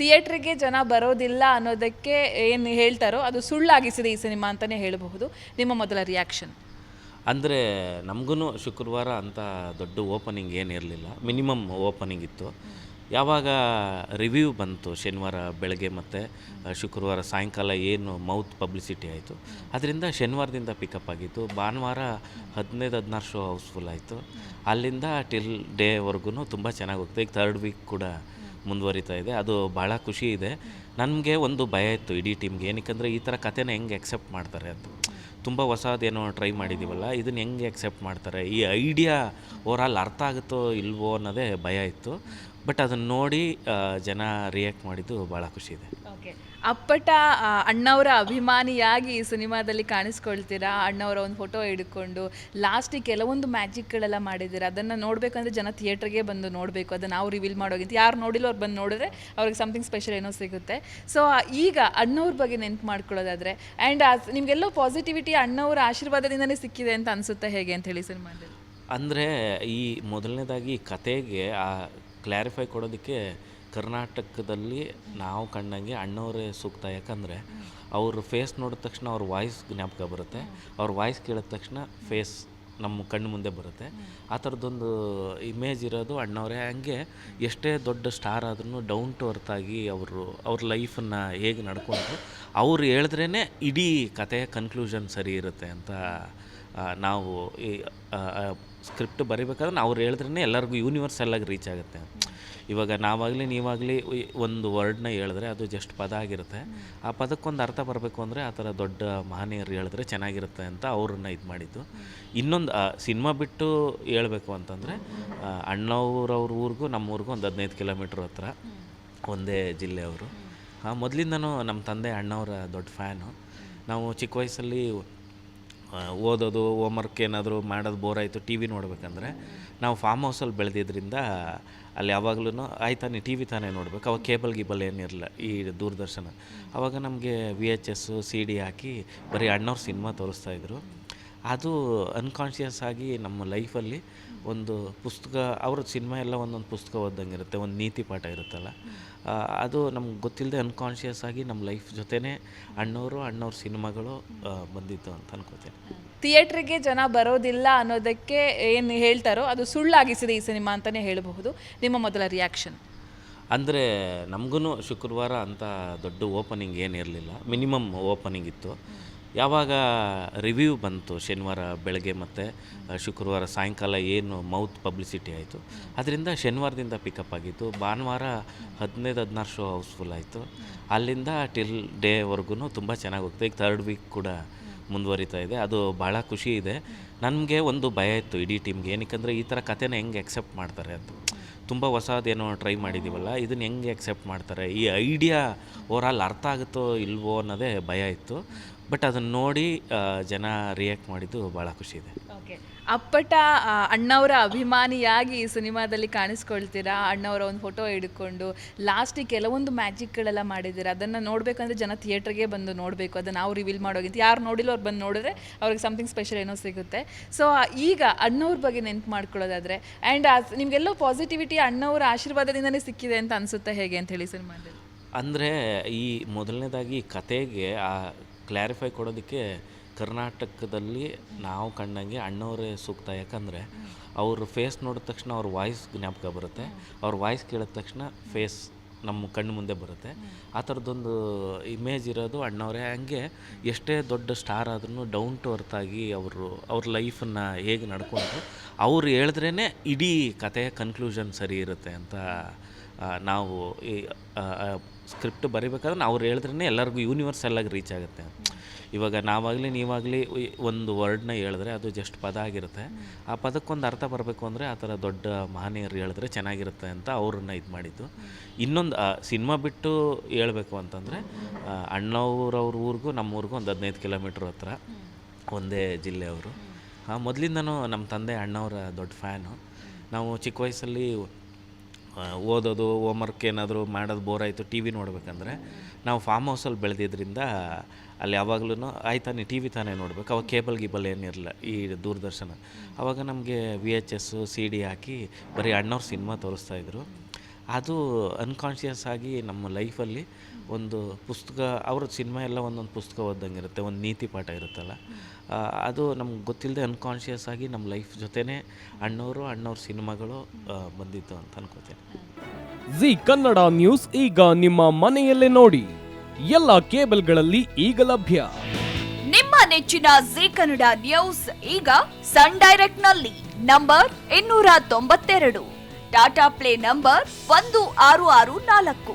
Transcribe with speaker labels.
Speaker 1: ಥಿಯೇಟ್ರಿಗೆ ಜನ ಬರೋದಿಲ್ಲ ಅನ್ನೋದಕ್ಕೆ ಏನು ಹೇಳ್ತಾರೋ ಅದು ಸುಳ್ಳಾಗಿಸಿದೆ ಈ ಸಿನಿಮಾ ಅಂತಲೇ ಹೇಳಬಹುದು. ನಿಮ್ಮ ಮೊದಲ ರಿಯಾಕ್ಷನ್
Speaker 2: ಅಂದರೆ ನಮಗೂ ಶುಕ್ರವಾರ ಅಂತ ದೊಡ್ಡ ಓಪನಿಂಗ್ ಏನಿರಲಿಲ್ಲ ಮಿನಿಮಮ್ ಓಪನಿಂಗ್ ಇತ್ತು. ಯಾವಾಗ ರಿವ್ಯೂ ಬಂತು ಶನಿವಾರ ಬೆಳಗ್ಗೆ ಮತ್ತು ಶುಕ್ರವಾರ ಸಾಯಂಕಾಲ ಏನು ಮೌತ್ ಪಬ್ಲಿಸಿಟಿ ಆಯಿತು. ಅದರಿಂದ ಶನಿವಾರದಿಂದ ಪಿಕಪ್ ಆಗಿತ್ತು. ಭಾನುವಾರ ಹದಿನೈದು, ಹದಿನಾರು ಶೋ ಹೌಸ್ಫುಲ್ ಆಯಿತು. ಅಲ್ಲಿಂದ ಟಿಲ್ ಡೇವರೆಗೂ ತುಂಬ ಚೆನ್ನಾಗಿ ಹೋಗ್ತದೆ ಈಗ ಥರ್ಡ್ ವೀಕ್ ಕೂಡ ಮುಂದುವರಿತಾ ಇದೆ. ಅದು ಭಾಳ ಖುಷಿ ಇದೆ. ನನಗೆ ಒಂದು ಭಯ ಇತ್ತು ಇಡೀ ಟೀಮ್ಗೆ. ಏನಕ್ಕೆ ಈ ಥರ ಕಥೆನ ಹೆಂಗೆ ಎಕ್ಸೆಪ್ಟ್ ಮಾಡ್ತಾರೆ ಅಂತ. ತುಂಬ ಹೊಸದೇನೋ ಟ್ರೈ ಮಾಡಿದ್ದೀವಲ್ಲ ಇದನ್ನು ಹೆಂಗೆ ಎಕ್ಸೆಪ್ಟ್ ಮಾಡ್ತಾರೆ? ಈ ಐಡಿಯಾ ಓವರಾಲ್ ಅರ್ಥ ಆಗುತ್ತೋ ಇಲ್ವೋ ಅನ್ನೋದೇ ಭಯ ಇತ್ತು. ಬಟ್ ಅದನ್ನು ನೋಡಿ ಜನ ರಿಯಾಕ್ಟ್ ಮಾಡಿದ್ದು ಭಾಳ ಖುಷಿ ಇದೆ.
Speaker 1: ಓಕೆ. ಅಪ್ಪಟ ಅಣ್ಣವರ ಅಭಿಮಾನಿಯಾಗಿ ಈ ಸಿನಿಮಾದಲ್ಲಿ ಕಾಣಿಸ್ಕೊಳ್ತೀರಾ? ಅಣ್ಣವರ ಒಂದು ಫೋಟೋ ಹಿಡ್ಕೊಂಡು ಲಾಸ್ಟಿಗೆ ಕೆಲವೊಂದು ಮ್ಯಾಜಿಕ್ಗಳೆಲ್ಲ ಮಾಡಿದ್ದೀರಾ? ಅದನ್ನು ನೋಡಬೇಕಂದ್ರೆ ಜನ ಥಿಯೇಟ್ರಿಗೆ ಬಂದು ನೋಡಬೇಕು. ಅದನ್ನು ನಾವು ರಿವೀಲ್ ಮಾಡೋಗಿಂತ ಯಾರು ನೋಡಿಲ್ಲ ಅವ್ರು ಬಂದು ನೋಡಿದ್ರೆ ಅವ್ರಿಗೆ ಸಮಥಿಂಗ್ ಸ್ಪೆಷಲ್ ಏನೋ ಸಿಗುತ್ತೆ. ಸೊ ಈಗ ಅಣ್ಣವ್ರ ಬಗ್ಗೆ ನೆನ್ಪು ಮಾಡ್ಕೊಳ್ಳೋದಾದರೆ ಆ್ಯಂಡ್ ನಿಮಗೆಲ್ಲೋ ಪಾಸಿಟಿವಿಟಿ ಅಣ್ಣವರ ಆಶೀರ್ವಾದದಿಂದನೇ ಸಿಕ್ಕಿದೆ ಅಂತ ಅನಿಸುತ್ತೆ ಹೇಗೆ ಅಂತ ಹೇಳಿ ಸಿನಿಮಾದಲ್ಲಿ?
Speaker 2: ಅಂದರೆ ಈ ಮೊದಲನೇದಾಗಿ ಕತೆಗೆ ಆ ಕ್ಲಾರಿಫೈ ಕೊಡೋದಕ್ಕೆ ಕರ್ನಾಟಕದಲ್ಲಿ ನಾವು ಕಂಡಂಗೆ ಅಣ್ಣವರೇ ಸೂಕ್ತ. ಯಾಕಂದರೆ ಅವ್ರ ಫೇಸ್ ನೋಡಿದ ತಕ್ಷಣ ಅವ್ರ ವಾಯ್ಸ್ ಜ್ಞಾಪಕ ಬರುತ್ತೆ. ಅವ್ರ ವಾಯ್ಸ್ ಕೇಳಿದ ತಕ್ಷಣ ಫೇಸ್ ನಮ್ಮ ಕಣ್ಣು ಮುಂದೆ ಬರುತ್ತೆ. ಆ ಥರದ್ದೊಂದು ಇಮೇಜ್ ಇರೋದು ಅಣ್ಣವರೇ. ಹಂಗೆ ಎಷ್ಟೇ ದೊಡ್ಡ ಸ್ಟಾರ್ ಆದ್ರೂ ಡೌನ್ ಟು ಅರ್ತ್ ಆಗಿ ಅವರು, ಅವ್ರ ಲೈಫನ್ನು ಹೇಗೆ ನಡ್ಕೊಂಡ್ರು ಅವ್ರು ಹೇಳಿದ್ರೇ ಇಡೀ ಕಥೆಯ ಕನ್ಕ್ಲೂಷನ್ ಸರಿ ಇರುತ್ತೆ ಅಂತ ನಾವು ಈ ಸ್ಕ್ರಿಪ್ಟ್ ಬರಿಬೇಕಾದ್ರೆ ಅವ್ರು ಹೇಳಿದ್ರೇ ಎಲ್ಲರಿಗೂ ಯೂನಿವರ್ಸಲ್ಲಾಗಿ ರೀಚ್ ಆಗುತ್ತೆ ಇವಾಗ ನಾವಾಗಲಿ, ನೀವಾಗಲಿ ಒಂದು ವರ್ಡ್ನ ಹೇಳಿದ್ರೆ ಅದು ಜಸ್ಟ್ ಪದ ಆಗಿರುತ್ತೆ. ಆ ಪದಕ್ಕೊಂದು ಅರ್ಥ ಬರಬೇಕು ಅಂದರೆ ಆ ಥರ ದೊಡ್ಡ ಮಹನೀಯರು ಹೇಳಿದ್ರೆ ಚೆನ್ನಾಗಿರುತ್ತೆ ಅಂತ ಅವ್ರನ್ನ ಇದು ಮಾಡಿದ್ದು. ಇನ್ನೊಂದು ಸಿನಿಮಾ ಬಿಟ್ಟು ಹೇಳಬೇಕು ಅಂತಂದರೆ ಅಣ್ಣವ್ರವ್ರ ಊರಿಗೂ ನಮ್ಮ ಊರಿಗೂ ಒಂದು ಹದಿನೈದು ಕಿಲೋಮೀಟ್ರ್ ಹತ್ರ, ಒಂದೇ ಜಿಲ್ಲೆಯವರು. ಹಾಂ ಮೊದಲಿಂದನೂ ನಮ್ಮ ತಂದೆ ಅಣ್ಣವರ ದೊಡ್ಡ ಫ್ಯಾನು. ನಾವು ಚಿಕ್ಕ ವಯಸ್ಸಲ್ಲಿ ಓದೋದು ಹೋಮ್ವರ್ಕ್ ಏನಾದರೂ ಮಾಡೋದು ಬೋರ್ ಆಯಿತು ಟಿ ವಿ ನೋಡಬೇಕಂದ್ರೆ, ನಾವು ಫಾರ್ಮ್ ಹೌಸಲ್ಲಿ ಬೆಳೆದಿದ್ದರಿಂದ ಅಲ್ಲಿ ಯಾವಾಗಲೂ ಆಯ್ತಾ, ನೀ ಟಿ ವಿ ತಾನೇ ನೋಡ್ಬೇಕು. ಅವಾಗ ಕೇಬಲ್ ಗೀಬಲ್ ಏನಿರಲಿಲ್ಲ ಈ ದೂರದರ್ಶನ. ಅವಾಗ ನಮಗೆ V H S C D ಹಾಕಿ ಬರೀ ಅಣ್ಣವ್ರ ಸಿನಿಮಾ ತೋರಿಸ್ತಾಯಿದ್ರು ಅದು ಅನ್ಕಾನ್ಷಿಯಸ್ ಆಗಿ ನಮ್ಮ ಲೈಫಲ್ಲಿ ಒಂದು ಪುಸ್ತಕ ಅವ್ರ ಸಿನಿಮಾ ಎಲ್ಲ ಒಂದೊಂದು ಪುಸ್ತಕ ಓದ್ದಂಗೆ ಇರುತ್ತೆ ಒಂದು ನೀತಿ ಪಾಠ ಇರುತ್ತಲ್ಲ. ಅದು ನಮ್ಗೆ ಗೊತ್ತಿಲ್ಲದೆ ಅನ್ಕಾನ್ಷಿಯಸ್ ಆಗಿ ನಮ್ಮ ಲೈಫ್ ಜೊತೆನೇ ಅಣ್ಣವರು ಅಣ್ಣವ್ರ ಸಿನಿಮಾಗಳು ಬಂದಿತ್ತು ಅಂತ ಅನ್ಕೋತೇನೆ.
Speaker 1: ಥಿಯೇಟ್ರಿಗೆ ಜನ ಬರೋದಿಲ್ಲ ಅನ್ನೋದಕ್ಕೆ ಏನು ಹೇಳ್ತಾರೋ ಅದು ಸುಳ್ಳಾಗಿಸಿದೆ ಈ ಸಿನಿಮಾ ಅಂತಲೇ ಹೇಳಬಹುದು. ನಿಮ್ಮ ಮೊದಲ ರಿಯಾಕ್ಷನ್
Speaker 2: ಅಂದರೆ ನಮಗೂ ಶುಕ್ರವಾರ ಅಂತ ದೊಡ್ಡ ಓಪನಿಂಗ್ ಏನಿರಲಿಲ್ಲ ಮಿನಿಮಮ್ ಓಪನಿಂಗ್ ಇತ್ತು. ಯಾವಾಗ ರಿವ್ಯೂ ಬಂತು ಶನಿವಾರ ಬೆಳಗ್ಗೆ ಮತ್ತು ಶುಕ್ರವಾರ ಸಾಯಂಕಾಲ ಏನು ಮೌತ್ ಪಬ್ಲಿಸಿಟಿ ಆಯಿತು. ಅದರಿಂದ ಶನಿವಾರದಿಂದ ಪಿಕಪ್ ಆಗಿತ್ತು. ಭಾನುವಾರ ಹದಿನೈದು, ಹದಿನಾರು ಶೋ ಹೌಸ್ಫುಲ್ ಆಯಿತು. ಅಲ್ಲಿಂದ ಟಿಲ್ ಡೇವರೆಗೂ ತುಂಬ ಚೆನ್ನಾಗಿ ಹೋಗ್ತದೆ. ಈಗ ಥರ್ಡ್ ವೀಕ್ ಕೂಡ ಮುಂದುವರಿತಾ ಇದೆ. ಅದು ಭಾಳ ಖುಷಿ ಇದೆ. ನನಗೆ ಒಂದು ಭಯ ಇತ್ತು ಇಡೀ ಟೀಮ್ಗೆ ಏನಕ್ಕೆ ಈ ಥರ ಕಥೆನ ಹೆಂಗೆ ಎಕ್ಸೆಪ್ಟ್ ಮಾಡ್ತಾರೆ ಅಂತ. ತುಂಬ ಹೊಸದೇನೋ ಟ್ರೈ ಮಾಡಿದ್ದೀವಲ್ಲ ಇದನ್ನು ಹೆಂಗೆ ಎಕ್ಸೆಪ್ಟ್ ಮಾಡ್ತಾರೆ? ಈ ಐಡಿಯಾ ಓವರಾಲ್ ಅರ್ಥ ಆಗುತ್ತೋ ಇಲ್ವೋ ಅನ್ನೋದೇ ಭಯ ಇತ್ತು. ಬಟ್ ಅದನ್ನು ನೋಡಿ ಜನ ರಿಯಾಕ್ಟ್ ಮಾಡಿದ್ದು ಭಾಳ ಖುಷಿ ಇದೆ.
Speaker 1: ಓಕೆ. ಅಪ್ಪಟ ಅಣ್ಣವರ ಅಭಿಮಾನಿಯಾಗಿ ಈ ಸಿನಿಮಾದಲ್ಲಿ ಕಾಣಿಸ್ಕೊಳ್ತೀರಾ? ಅಣ್ಣವರ ಒಂದು ಫೋಟೋ ಹಿಡ್ಕೊಂಡು ಲಾಸ್ಟಿಗೆ ಕೆಲವೊಂದು ಮ್ಯಾಜಿಕ್ಗಳೆಲ್ಲ ಮಾಡಿದ್ದೀರಾ? ಅದನ್ನು ನೋಡಬೇಕಂದ್ರೆ ಜನ ಥಿಯೇಟ್ರಿಗೆ ಬಂದು ನೋಡಬೇಕು. ಅದನ್ನು ನಾವು ರಿವೀಲ್ ಮಾಡೋಗಿಂತ ಯಾರು ನೋಡಿಲ್ಲ ಅವ್ರು ಬಂದು ನೋಡಿದ್ರೆ ಅವ್ರಿಗೆ ಸಮಥಿಂಗ್ ಸ್ಪೆಷಲ್ ಏನೋ ಸಿಗುತ್ತೆ. ಸೊ ಈಗ ಅಣ್ಣವ್ರ ಬಗ್ಗೆ ನೆನ್ಪು ಮಾಡ್ಕೊಳ್ಳೋದಾದರೆ ಆ್ಯಂಡ್ ನಿಮಗೆಲ್ಲೋ ಪಾಸಿಟಿವಿಟಿ ಅಣ್ಣವರ ಆಶೀರ್ವಾದದಿಂದನೇ ಸಿಕ್ಕಿದೆ ಅಂತ ಅನಿಸುತ್ತೆ ಹೇಗೆ ಅಂತ ಹೇಳಿ ಸಿನಿಮಾದಲ್ಲಿ?
Speaker 2: ಅಂದರೆ ಈ ಮೊದಲನೇದಾಗಿ ಕತೆಗೆ ಆ ಕ್ಲಾರಿಫೈ ಕೊಡೋದಕ್ಕೆ ಕರ್ನಾಟಕದಲ್ಲಿ ನಾವು ಕಂಡಂಗೆ ಅಣ್ಣವರೇ ಸೂಕ್ತ. ಯಾಕಂದರೆ ಅವ್ರ ಫೇಸ್ ನೋಡಿದ ತಕ್ಷಣ ಅವ್ರ ವಾಯ್ಸ್ ಜ್ಞಾಪಕ ಬರುತ್ತೆ. ಅವ್ರ ವಾಯ್ಸ್ ಕೇಳಿದ ತಕ್ಷಣ ಫೇಸ್ ನಮ್ಮ ಕಣ್ಣು ಮುಂದೆ ಬರುತ್ತೆ. ಆ ಥರದ್ದೊಂದು ಇಮೇಜ್ ಇರೋದು ಅಣ್ಣವರೇ. ಹಂಗೆ ಎಷ್ಟೇ ದೊಡ್ಡ ಸ್ಟಾರ್ ಆದ್ರೂ ಡೌನ್ ಟು ಅರ್ತ್ ಆಗಿ ಅವರು, ಅವ್ರ ಲೈಫನ್ನು ಹೇಗೆ ನಡ್ಕೊಂಡ್ರು, ಅವ್ರು ಹೇಳಿದ್ರೇ ಇಡೀ ಕಥೆಯ ಕನ್ಕ್ಲೂಷನ್ ಸರಿ ಇರುತ್ತೆ ಅಂತ ನಾವು ಈ ಸ್ಕ್ರಿಪ್ಟ್ ಬರಿಬೇಕಾದ್ರೆ ಅವ್ರು ಹೇಳಿದ್ರೇ ಎಲ್ಲರಿಗೂ ಯೂನಿವರ್ಸಲ್ ಆಗಿ ರೀಚ್ ಆಗುತ್ತೆ. ಇವಾಗ ನಾವಾಗಲಿ, ನೀವಾಗಲಿ ಒಂದು ವರ್ಡ್ನ ಹೇಳಿದ್ರೆ ಅದು ಜಸ್ಟ್ ಪದ ಆಗಿರುತ್ತೆ. ಆ ಪದಕ್ಕೊಂದು ಅರ್ಥ ಬರಬೇಕು ಅಂದರೆ ಆ ಥರ ದೊಡ್ಡ ಮಹನೀಯರು ಹೇಳಿದ್ರೆ ಚೆನ್ನಾಗಿರುತ್ತೆ ಅಂತ ಅವ್ರನ್ನ ಇದು ಮಾಡಿದ್ದು. ಇನ್ನೊಂದು ಸಿನಿಮಾ ಬಿಟ್ಟು ಹೇಳಬೇಕು ಅಂತಂದರೆ ಅಣ್ಣವ್ರವ್ರ ಊರಿಗೂ ನಮ್ಮ ಊರಿಗೂ ಒಂದು ಹದಿನೈದು ಕಿಲೋಮೀಟ್ರ್ ಹತ್ರ ಒಂದೇ ಜಿಲ್ಲೆಯವರು ಮೊದಲಿಂದನೂ ನಮ್ಮ ತಂದೆ ಅಣ್ಣವರ ದೊಡ್ಡ ಫ್ಯಾನು. ನಾವು ಚಿಕ್ಕ ವಯಸ್ಸಲ್ಲಿ ಓದೋದು ಹೋಮ್ವರ್ಕ್ ಏನಾದರೂ ಮಾಡೋದು ಬೋರ್ ಆಯಿತು ಟಿ ವಿ ನೋಡಬೇಕಂದ್ರೆ ನಾವು ಫಾರ್ಮ್ ಹೌಸಲ್ಲಿ ಬೆಳೆದಿದ್ದರಿಂದ ಅಲ್ಲಿ ಯಾವಾಗಲೂ ಆಯ್ತಾನೆ ಟಿ ವಿ ತಾನೇ ನೋಡ್ಬೇಕು. ಅವಾಗ ಕೇಬಲ್ ಗೀಬಲ್ ಏನಿರಲ್ಲ ಈ ದೂರದರ್ಶನ. ಅವಾಗ ನಮಗೆ V H S C D ಹಾಕಿ ಬರೀ ಅಣ್ಣವ್ರ ಸಿನಿಮಾ ತೋರಿಸ್ತಾಯಿದ್ರು ಅದು ಅನ್ಕಾನ್ಷಿಯಸ್ ಆಗಿ ನಮ್ಮ ಲೈಫಲ್ಲಿ ಒಂದು ಪುಸ್ತಕ ಅವ್ರ ಸಿನಿಮಾ ಎಲ್ಲ ಒಂದೊಂದು ಪುಸ್ತಕ ಓದ್ದಂಗೆ ಇರುತ್ತೆ ಒಂದು ನೀತಿ ಪಾಠ ಇರುತ್ತಲ್ಲ. ಅದು ನಮ್ಗೆ ಗೊತ್ತಿಲ್ಲದೆ ಅನ್ಕಾನ್ಷಿಯಸ್ ಆಗಿ ನಮ್ಮ ಲೈಫ್ ಜೊತೆನೇ ಅಣ್ಣವರು ಅಣ್ಣವ್ರ ಸಿನಿಮಾಗಳು ಬಂದಿತ್ತು ಅಂತ ಅನ್ಕೋತೇನೆ.
Speaker 3: ಜಿ ಕನ್ನಡ ನ್ಯೂಸ್ ಈಗ ನಿಮ್ಮ ಮನೆಯಲ್ಲೇ ನೋಡಿ. ಎಲ್ಲ ಕೇಬಲ್ಗಳಲ್ಲಿ ಈಗ ಲಭ್ಯ.
Speaker 4: ನಿಮ್ಮ ನೆಚ್ಚಿನ ಜಿ ಕನ್ನಡ ನ್ಯೂಸ್ ಈಗ ಸನ್ ಡೈರೆಕ್ಟ್ನಲ್ಲಿ ನಂಬರ್ ಇನ್ನೂರ ತೊಂಬತ್ತೆರಡು. ಟಾಟಾ ಪ್ಲೇ ನಂಬರ್ ಒಂದು ಆರು ಆರು ನಾಲ್ಕು.